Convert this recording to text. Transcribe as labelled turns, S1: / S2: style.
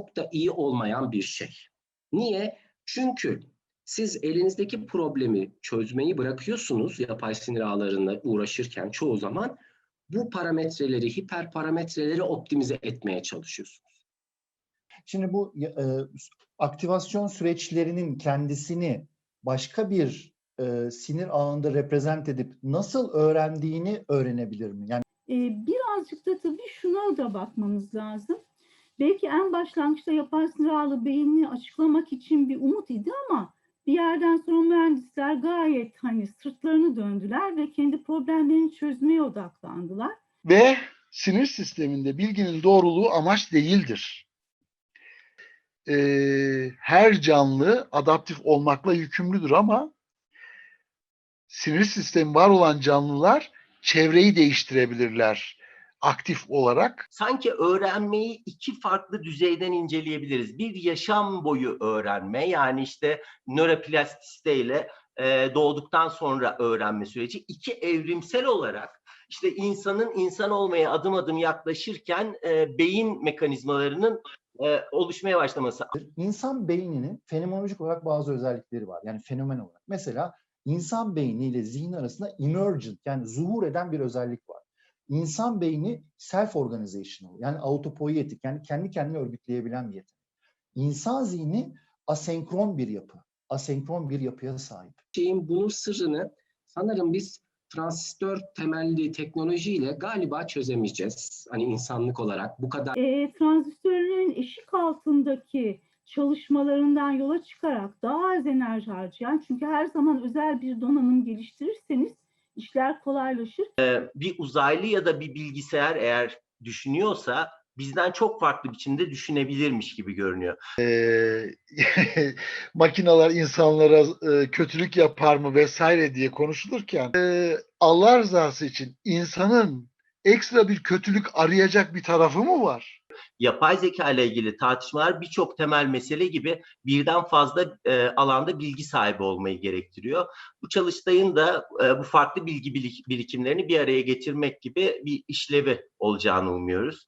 S1: çok da iyi olmayan bir şey. Niye? Çünkü siz elinizdeki problemi çözmeyi bırakıyorsunuz yapay sinir ağlarına uğraşırken çoğu zaman bu parametreleri, hiperparametreleri optimize etmeye çalışıyorsunuz.
S2: Şimdi bu e, aktivasyon süreçlerinin kendisini başka bir e, sinir ağında reprezent edip nasıl öğrendiğini öğrenebilir mi? Yani
S3: Ee, birazcık da tabii şuna da bakmamız lazım. Belki en başlangıçta yapay sinir ağlı beynini açıklamak için bir umut idi ama bir yerden sonra mühendisler gayet hani sırtlarını döndüler ve kendi problemlerini çözmeye odaklandılar.
S4: Ve sinir sisteminde bilginin doğruluğu amaç değildir. Ee, her canlı adaptif olmakla yükümlüdür ama sinir sistemi var olan canlılar çevreyi değiştirebilirler aktif olarak.
S1: Sanki öğrenmeyi iki farklı düzeyden inceleyebiliriz. Bir yaşam boyu öğrenme yani işte nöroplastisite e, doğduktan sonra öğrenme süreci. İki evrimsel olarak işte insanın insan olmaya adım adım yaklaşırken e, beyin mekanizmalarının e, oluşmaya başlaması.
S2: insan beyninin fenomenolojik olarak bazı özellikleri var. Yani fenomen olarak. Mesela insan beyni ile zihin arasında emergent yani zuhur eden bir özellik var. İnsan beyni self organizational yani autopoietik yani kendi kendini örgütleyebilen bir yetenek. İnsan zihni asenkron bir yapı. Asenkron bir yapıya sahip.
S1: Şeyin bunun sırrını sanırım biz transistör temelli teknolojiyle galiba çözemeyeceğiz. Hani insanlık olarak bu kadar
S3: E, transistörlerin eşik altındaki çalışmalarından yola çıkarak daha az enerji harcayan çünkü her zaman özel bir donanım geliştirirseniz işler kolaylaşır.
S1: bir uzaylı ya da bir bilgisayar eğer düşünüyorsa bizden çok farklı biçimde düşünebilirmiş gibi görünüyor.
S4: Ee, makineler insanlara e, kötülük yapar mı vesaire diye konuşulurken e, Allah rızası için insanın ekstra bir kötülük arayacak bir tarafı mı var?
S1: Yapay zeka ile ilgili tartışmalar birçok temel mesele gibi birden fazla e, alanda bilgi sahibi olmayı gerektiriyor. Bu çalıştayın da e, bu farklı bilgi birik- birikimlerini bir araya getirmek gibi bir işlevi olacağını umuyoruz.